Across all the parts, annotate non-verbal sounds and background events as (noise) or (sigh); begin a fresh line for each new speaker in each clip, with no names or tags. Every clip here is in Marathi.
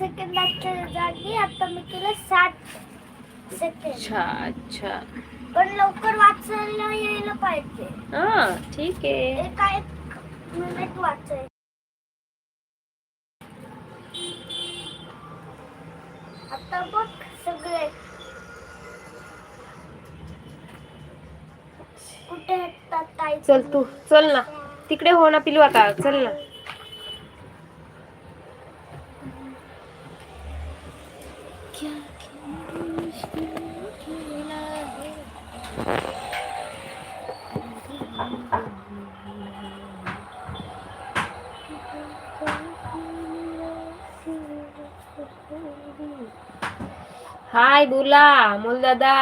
सेकंदाच्या जागी आता मी केलं साठ सेकंड
अच्छा अच्छा।
पण लवकर वाचायला यायला पाहिजे
हा ठीक आहे
एका एक मिनिट वाचायचं आता बघ सगळे कुठे आहेत ताई।
चल तू चल ना। तिकडे हो ना पिलू आता चल ना। हाय बोला अमोल दादा.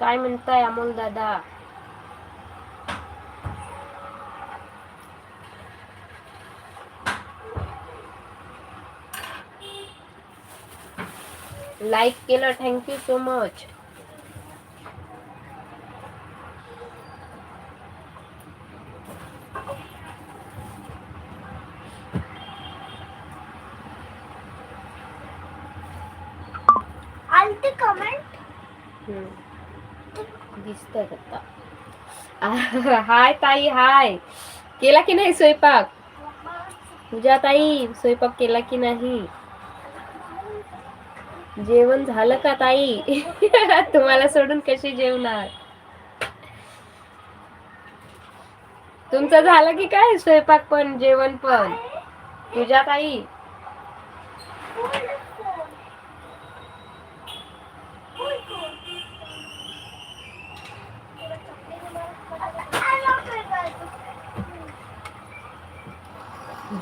काय म्हणताय अमोल दादा? लाईक केलं थँक्यू सो मच
आलती कमेंट
दिसतंय आता हाय ताई हाय केला की नाही स्वयंपाक? पूजा ताई स्वयंपाक केला की नाही? जेवण झालं का ताई? (laughs) तुम्हाला सोडून कशी जेवणार? तुमचं झालं की काय स्वयंपाक पण जेवण पण? पूजा ताई.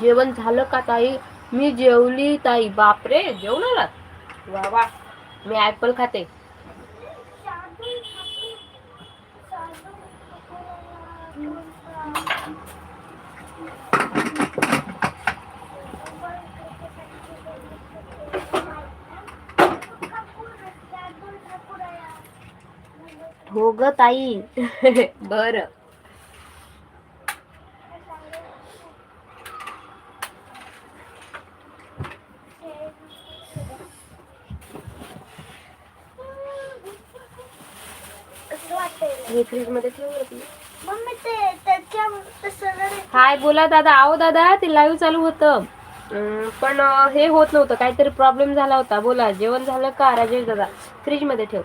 जेवण झालं का ताई? मी जेवली ताई. बापरे जेवण आलात? वा वा. मी ऍपल खाते. हो ग ताई. (laughs) बर.
फ्रीजमध्ये
हाय बोला दादा. आहो दादा ते लाईव्ह चालू होतं. पण हे होत नव्हतं. काहीतरी प्रॉब्लेम झाला होता. बोला जेवण झालं का? राजेश दादा फ्रीजमध्ये ठेव.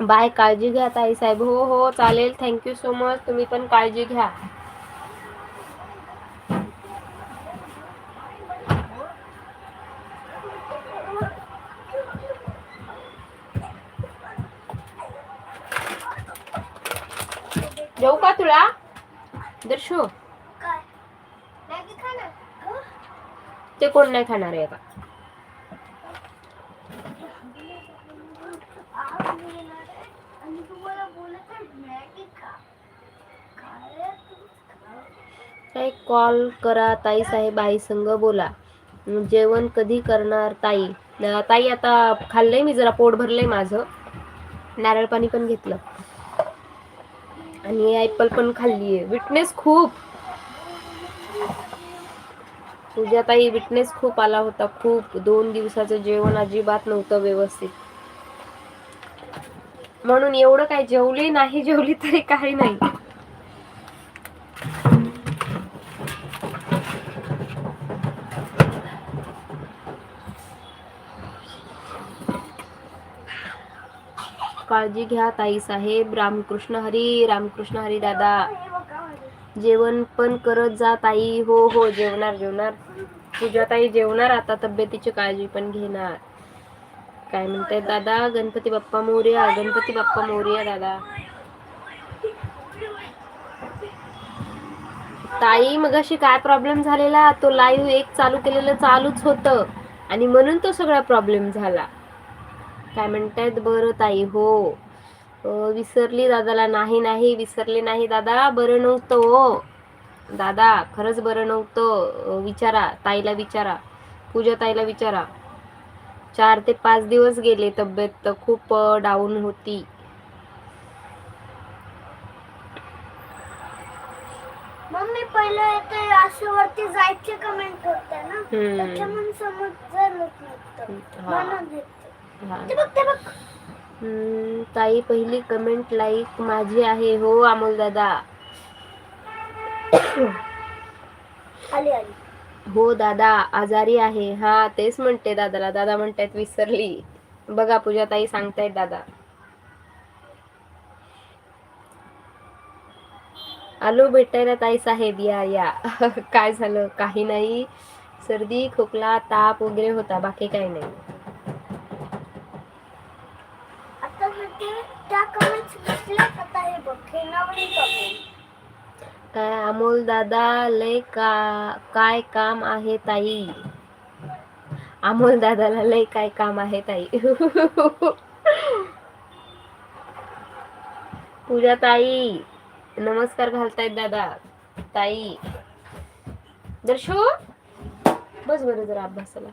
बाय काळजी घ्या ताई साहेब. हो हो चालेल. थँक्यू सो मच तुम्ही पण काळजी घ्या. देऊ का तुला? दर्शो? ते कोण नाही खाणार आहे
खा काय
कॉल करा. ताई साहेब आई संग बोला. जेवण कधी करणार ताई? न- ताई आता खाल्लंय मी जरा पोट भरलंय माझं. नारळ पाणी पण घेतलं. आणि ऍपल पण खाल्लीये विटनेस खूप. तुझ्या ताई विटनेस खूप आला होता. खूप. दोन दिवसाचं जेवण अजिबात नव्हतं व्यवस्थित. म्हणून एवढं काय जेवली नाही जेवली तरी काही नाही. काळजी घ्या ताई साहेब. रामकृष्ण हरी रामकृष्ण हरी दादा. जेवण पण करत जा ताई. हो हो जेवणार जेवणार. पूजा ताई जेवणार आता तब्येतीची काळजी पण घेणार. काय म्हणताय दादा? गणपती बाप्पा मोर्या गणपती बाप्पा मोर्या दादा. ताई मग अशी काय प्रॉब्लेम झालेला? तो लाईव्ह एक चालू केलेलं चालूच होतं. आणि म्हणून तो सगळा प्रॉब्लेम झाला. काय म्हणतायत बरं ताई हो. विसरली दादाला नाही नाही विसरले नाही दादा बरं नव्हतं हो. दादा खरंच बरं नव्हतं. विचारा ताईला विचारा पूजा ताईला विचारा. चार ते पाच दिवस गेले तब्येत खूप डाऊन होती.
मम्मी पहिले ते जायचे कमेंट ना?
समज
जर होत नव्हतं.
ताई पहिली कमेंट लाईक माझी आहे. हो अमोल दादा.
आली आली.
हो दादा आजारी आहे. हा तेच म्हणते दादाला. दादा म्हणतायत विसरली. बघा पूजा ताई सांगतायत दादा. आलो भेटायला ताई साहेब. या या. (laughs) काय झालं? काही नाही. सर्दी खोकला ताप वगैरे होता. बाकी काही नाही
आता म्हणजे त्या कमेंट्स घेतल्या आता हे बघ हे नवीन कमेंट
काय अमोल दादा लय का काय काम आहे ताई? अमोल दादाला लय काय काम आहे ताई? पूजा ताई नमस्कार घालतायत दादा. ताई. दर्शो बस बरं जरा अभ्यासाला.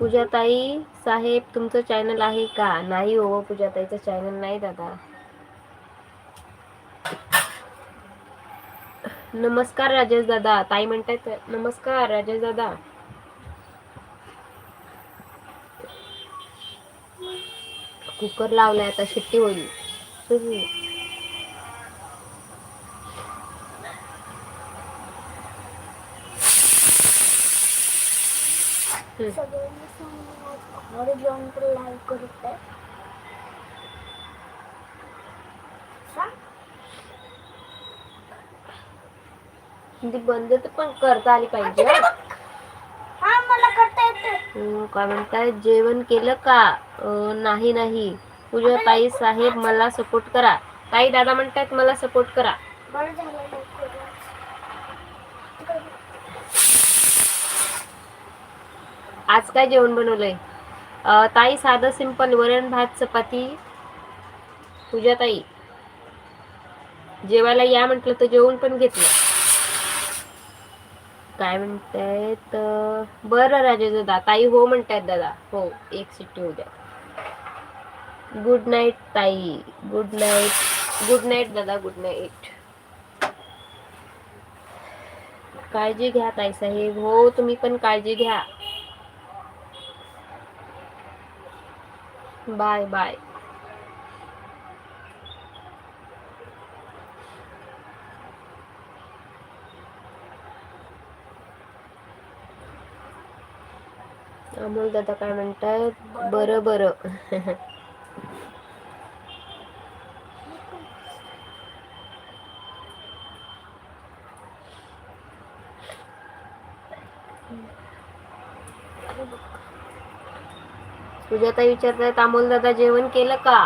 पूजाताई साहेब तुमचं चॅनल आहे का? नाही हो पूजाताईचं चॅनल नाही दादा. नमस्कार राजेश दादा. ताई म्हणतायत नमस्कार राजेश दादा. कुकर लावलाय आता शिट्टी होईल.
सगळ्यांनी सांगितलं घरी जाऊन तर लाईव्ह करत आहे सांग
ती बंद तर पण करता आली पाहिजे.
हा. मला करता येते.
काय म्हणताय जेवण केलं का? नाही नाही. पूजा ताई साहेब मला सपोर्ट करा. ताई दादा म्हणतायत मला सपोर्ट करा.
बरं झालं लवकरच. तिकडे बघ.
आज काय जेवण बनवलंय? ताई साधं सिंपल वरण भात चपाती. पूजा ताई जेवायला या म्हटलं तर जेवण पण घेतलं. काय म्हणतायत? बरं राजेश दादा ताई हो म्हणतायत दादा. हो एक सिटी उद्या गुड नाईट ताई. गुड नाईट गुड नाईट दादा. गुड नाईट काळजी घ्या ताई साहेब. हो तुम्ही पण काळजी घ्या. Bye bye. अमोल दादा काय म्हणतायत? बरं बरं. (laughs) पूजाताई विचारतायत अमोल जेवण केलं का?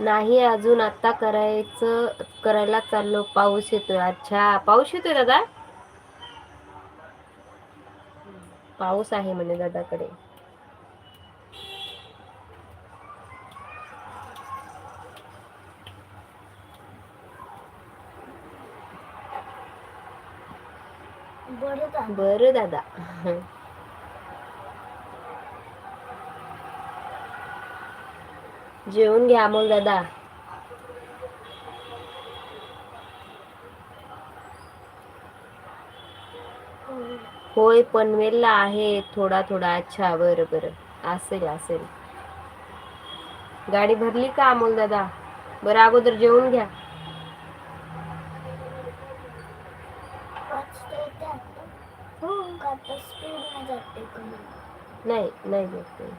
नाही अजून आता करायचं करायला चाललो. पाऊस येतोय. अच्छा पाऊस येतोय दादा? पाऊस आहे म्हणे दादाकडे.
बरं
दादा. जेवून घ्या अमोल दादा. होय पनवेलला आहे. थोडा थोडा. अच्छा बरं बरं. असेल असेल. गाडी भरली का अमोल दादा? बरं अगोदर जेवून घ्या.
वाचता येते आता?
हो
का आता स्पीडने जाते comment?
नाही नाही घेत नाही.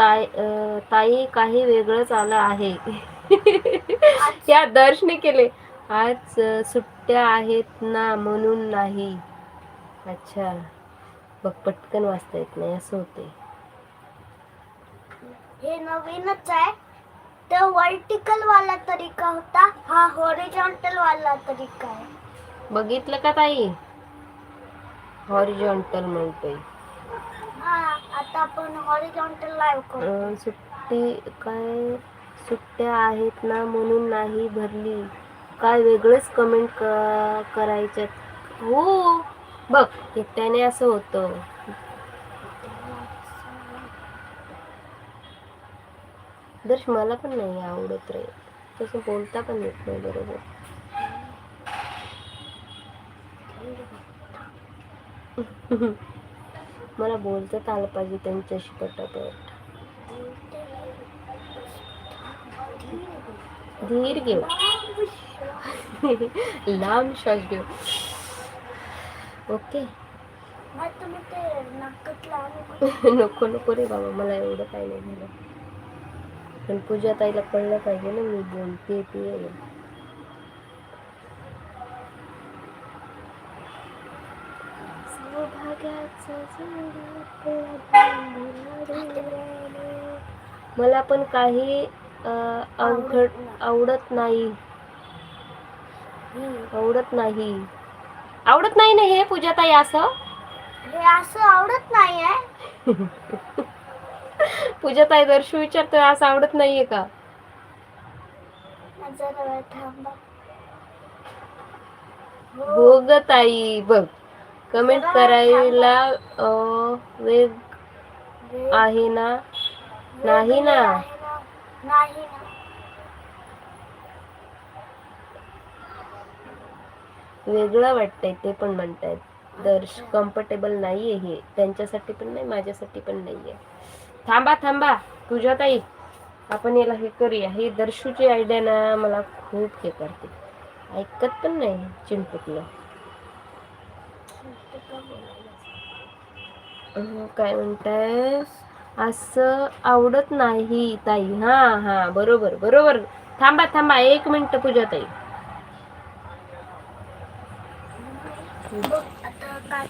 ताई ताई काही वेगळंच आलं आहे. (laughs) या दर्शने केले. आज सुट्ट्या आहेत ना म्हणून नाही. अच्छा. बघ पटकन वाचता येत नाही असं होते
हे नवीनच आहे. तर वर्टिकल वाला तरीका होता. हा हॉरिझॉन्टल वाला तरीका आहे.
बघितलं का ताई? हॉरिझॉन्टल म्हणतोय.
आता आपण हॉरिझॉन्टल लाईव्ह करू
अं, सुट्टी काय सुट्ट्या आहेत ना म्हणून नाही भरली. काय वेगळंच कमेंट करायच्यात. हो बघ एकट्याने असं होतं. दर्श मला पण नाही आवडत रे. तसं बोलता पण येत नाही बरोबर. (laughs) मला बोलताच आलं पाहिजे त्यांच्याशी पटापट. धीर घेऊ. लांब श्वास घेऊ. ओके. नको नको रे बाबा मला एवढं काही नाही झालं. पण पूजा ताईला कळलं पाहिजे ना मी बोलते ते मला पण काही अवघड आवडत नाही. आवडत नाही. आवडत नाही. ना हे पूजा ताई असं?
हे असं आवडत नाही आहे (laughs)
पूजा ताई दर्शू विचारतोय असं आवडत नाहीये का?
जरा वेळ थांबा.
हो ग ताई बघ. कमेंट करायला वेग आहे ना? नाही ना?
आहे ना नाही ना.
वेगळं वाटतंय ते पण म्हणतायत. दर्श कम्फर्टेबल नाहीये हे. त्यांच्यासाठी पण नाही माझ्यासाठी पण नाहीये. थांबा थांबा. तुझ्या ताई आपण याला हे करूया. हे दर्शूची आयडिया ना मला खूप हे करते. ऐकत पण नाही चिंटुकलं काय म्हणताय असं आवडत नाही ताई. हां हां बरोबर बरोबर. थांबा थांबा एक मिनटं पूजा ताई.